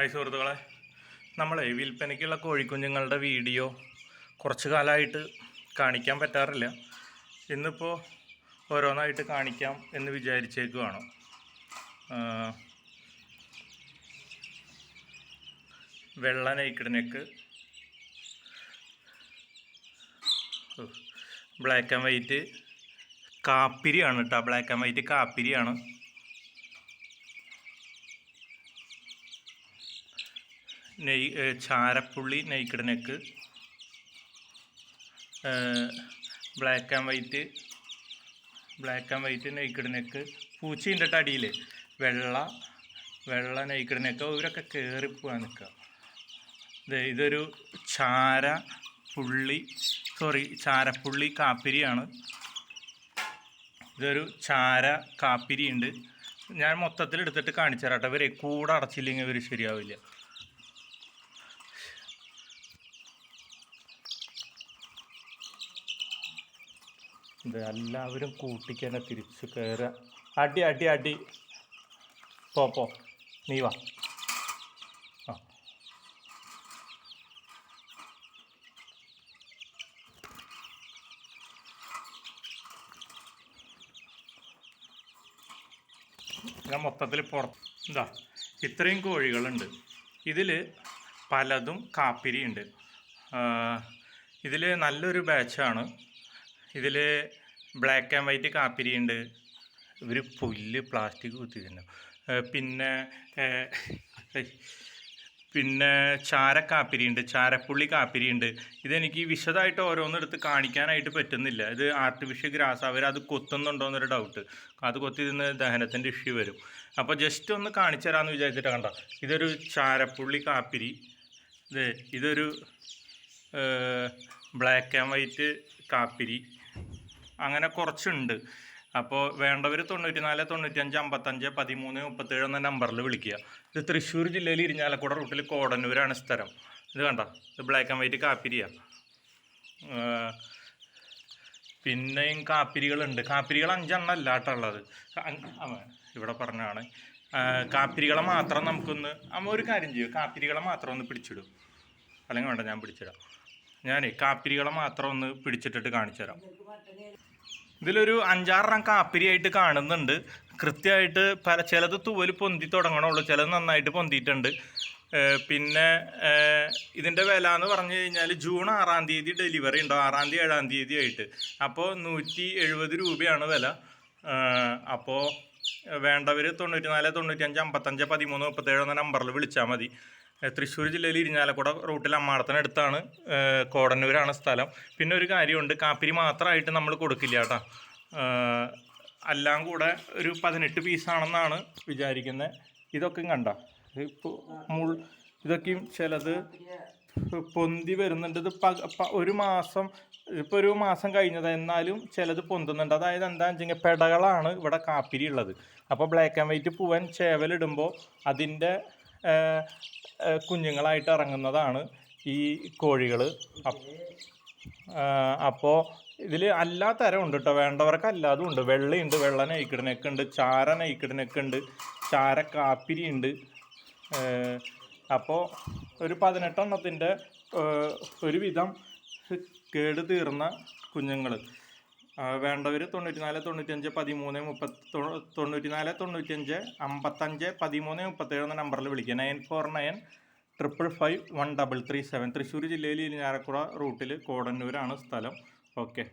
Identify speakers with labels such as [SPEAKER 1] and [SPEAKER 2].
[SPEAKER 1] Hi സുഹൃത്തുക്കളെ. നമ്മളെ വിൽപ്പനയ്ക്കുള്ള കോഴിക്കുഞ്ഞുങ്ങളുടെ video കുറച്ച് കാലമായിട്ട് കാണിക്കാൻ പറ്റാറില്ല. ഇന്നിപ്പോൾ ഓരോന്നായിട്ട് കാണിക്കാം എന്ന് വിചാരിച്ചേക്കുവാണ്. വെള്ള നൈക്കിടനക്ക് ബ്ലാക്ക് ആൻഡ് വൈറ്റ് കാപ്പിരിയാണ് കേട്ടോ ബ്ലാക്ക് ആൻഡ് വൈറ്റ് കാപ്പിരിയാണ്. നെയ് ചാരപ്പുള്ളി naked neck black and white black and white naked neck കേട്ടോ അടിയിൽ വെള്ള വെള്ള നെയ്ക്കഡ് നെക്ക് ഇവരൊക്കെ കയറിപ്പോവാൻ നിൽക്കുക. ഇതൊരു ചാര പുള്ളി സോറി ചാരപ്പുള്ളി കാപ്പിരിയാണ്. ഇതൊരു ചാര കാപ്പിരി ഉണ്ട് ഞാൻ മൊത്തത്തിൽ എടുത്തിട്ട് കാണിച്ചു തരാം കേട്ടോ ഇവരെ കൂടെ അടച്ചില്ലെങ്കിൽ ഇവർ ശരിയാവില്ല. എല്ലാവരും കൂട്ടിക്കന്നെ തിരിച്ചു കയറുക അടി അടി അടി. പോ പോ. നീ വാ. ഞാൻ മൊത്തത്തിൽ പുറത്ത് എന്താ ഇത്രയും കോഴികളുണ്ട്. ഇതിൽ പലതും കാപ്പിരിയുണ്ട്. ഇതിൽ നല്ലൊരു ബാച്ചാണ് ഇതിൽ ബ്ലാക്ക് ആൻഡ് വൈറ്റ് കാപ്പിരിയുണ്ട്. ഇവർ പുല്ല് പ്ലാസ്റ്റിക് കുത്തിയിരുന്നു പിന്നെ പിന്നെ ചാരക്കാപ്പിരിയുണ്ട് ചാരപ്പുള്ളി കാപ്പിരിയുണ്ട്. ഇതെനിക്ക് വിശദമായിട്ട് ഓരോന്നെടുത്ത് കാണിക്കാനായിട്ട് പറ്റുന്നില്ല. ഇത് ആർട്ടിഫിഷ്യൽ ഗ്രാസ് അവർ അത് കൊത്തുന്നുണ്ടോ എന്നൊരു ഡൗട്ട് അത് കൊത്തി തിന്ന് ദഹനത്തിന്റെ ഇഷ്യൂ വരും. അപ്പോൾ ജസ്റ്റ് ഒന്ന് കാണിച്ചു തരാമെന്ന് വിചാരിച്ചിട്ട് കണ്ട? ഇതൊരു ചാരപ്പുള്ളി കാപ്പിരി. ഇത് ഇതൊരു ബ്ലാക്ക് ആൻഡ് വൈറ്റ് കാപ്പിരി. അങ്ങനെ കുറച്ചുണ്ട്. അപ്പോൾ വേണ്ടവർ തൊണ്ണൂറ്റി നാല് തൊണ്ണൂറ്റഞ്ച് അമ്പത്തഞ്ച് പതിമൂന്ന് മുപ്പത്തേഴ് എന്ന നമ്പറിൽ വിളിക്കുക. ഇത് തൃശ്ശൂർ ജില്ലയിൽ ഇരിഞ്ഞാലക്കുട റൂട്ടിൽ കോടന്നൂരാണ് സ്ഥലം. ഇത് കണ്ട? ഇത് ബ്ലാക്ക് ആൻഡ് വൈറ്റ് കാപ്പിരിയ പിന്നെയും കാപ്പിരികളുണ്ട്. കാപ്പിരികൾ അഞ്ചെണ്ണം അല്ല കേട്ടോ ഉള്ളത്. അ- അവ ഇവിടെ പറഞ്ഞാണ് കാപ്പിരികളെ മാത്രം നമുക്കൊന്ന് അമ്മ ഒരു കാര്യം ചെയ്യും. കാപ്പിരികളെ മാത്രം ഒന്ന് പിടിച്ചിടും. അല്ലെങ്കിൽ വേണ്ട ഞാൻ പിടിച്ചിടാം. ഞാനേ കാപ്പിരികളെ മാത്രം ഒന്ന് പിടിച്ചിട്ടിട്ട് കാണിച്ചു തരാം. ഇതിലൊരു അഞ്ചാറെണ്ണം കാപ്പിരിയായിട്ട് കാണുന്നുണ്ട്. കൃത്യമായിട്ട് പല ചിലത് തൂവൽ പൊന്തി തുടങ്ങണുള്ളൂ ചിലത് നന്നായിട്ട് പൊന്തിയിട്ടുണ്ട്. പിന്നെ ഇതിന്റെ വില എന്ന് പറഞ്ഞു കഴിഞ്ഞാൽ ജൂൺ ആറാം തീയതി ഡെലിവറി ഉണ്ടോ ആറാം തീയതി ഏഴാം തീയതി ആയിട്ട്. അപ്പോൾ നൂറ്റി എഴുപത് രൂപയാണ് വില. അപ്പോൾ വേണ്ടവർ തൊണ്ണൂറ്റി നാല് തൊണ്ണൂറ്റി അഞ്ച് അമ്പത്തഞ്ച് പതിമൂന്ന് മുപ്പത്തേഴ് എന്ന നമ്പറിൽ വിളിച്ചാൽ മതി. തൃശ്ശൂർ ജില്ലയിൽ ഇരിഞ്ഞാലക്കുട റൂട്ടിൽ അമ്മാടത്തിനടുത്താണ് കോടന്നൂരാണ് സ്ഥലം. പിന്നെ ഒരു കാര്യമുണ്ട് കാപ്പിരി മാത്രമായിട്ട് നമ്മൾ കൊടുക്കില്ല കേട്ടോ. എല്ലാം കൂടെ ഒരു പതിനെട്ട് പീസാണെന്നാണ് വിചാരിക്കുന്നത് ഇതൊക്കെ കണ്ട. ഇപ്പോൾ മുൾ ഇതൊക്കെയും ചിലത് പൊന്തി വരുന്നുണ്ട്. ഇത് ഒരു മാസം ഇപ്പോൾ ഒരു മാസം കഴിഞ്ഞത്. എന്നാലും ചിലത് പൊന്തുന്നുണ്ട്. അതായത് എന്താണെന്ന് വെച്ചാൽ പെടകളാണ് ഇവിടെ കാപ്പിരി ഉള്ളത്. അപ്പോൾ ബ്ലാക്ക് ആൻഡ് വൈറ്റ് പൂവൻ ചേവലിടുമ്പോൾ അതിന്റെ കുഞ്ഞുങ്ങളായിട്ട് ഇറങ്ങുന്നതാണ് ഈ കോഴികൾ അപ്പോൾ ഇതിൽ എല്ലാ തരം ഉണ്ട് കേട്ടോ വേണ്ടവർക്ക് അല്ലാതും ഉണ്ട് വെള്ളയുണ്ട് വെള്ള നയിക്കിടനൊക്കെ ഉണ്ട് ചാര നയിക്കിടനൊക്കെ ഉണ്ട് ചാര കാപ്പിരി ഉണ്ട് അപ്പോൾ ഒരു പതിനെട്ടെണ്ണത്തിന്റെ ഒരുവിധം കേട് തീർന്ന കുഞ്ഞുങ്ങൾ വേണ്ടവർ തൊണ്ണൂറ്റി നാല് തൊണ്ണൂറ്റഞ്ച് പതിമൂന്ന് മുപ്പത്തി തൊണ്ണൂറ്റി നാല് തൊണ്ണൂറ്റഞ്ച് അമ്പത്തഞ്ച് പതിമൂന്ന് മുപ്പത്തേഴ് എന്ന നമ്പറിൽ വിളിക്കുക nine four nine triple five one double three seven Thrissur ജില്ലയിൽ ഇരിഞ്ഞാലക്കുട റൂട്ടിൽ കോടന്നൂരാണ് സ്ഥലം. ഓക്കെ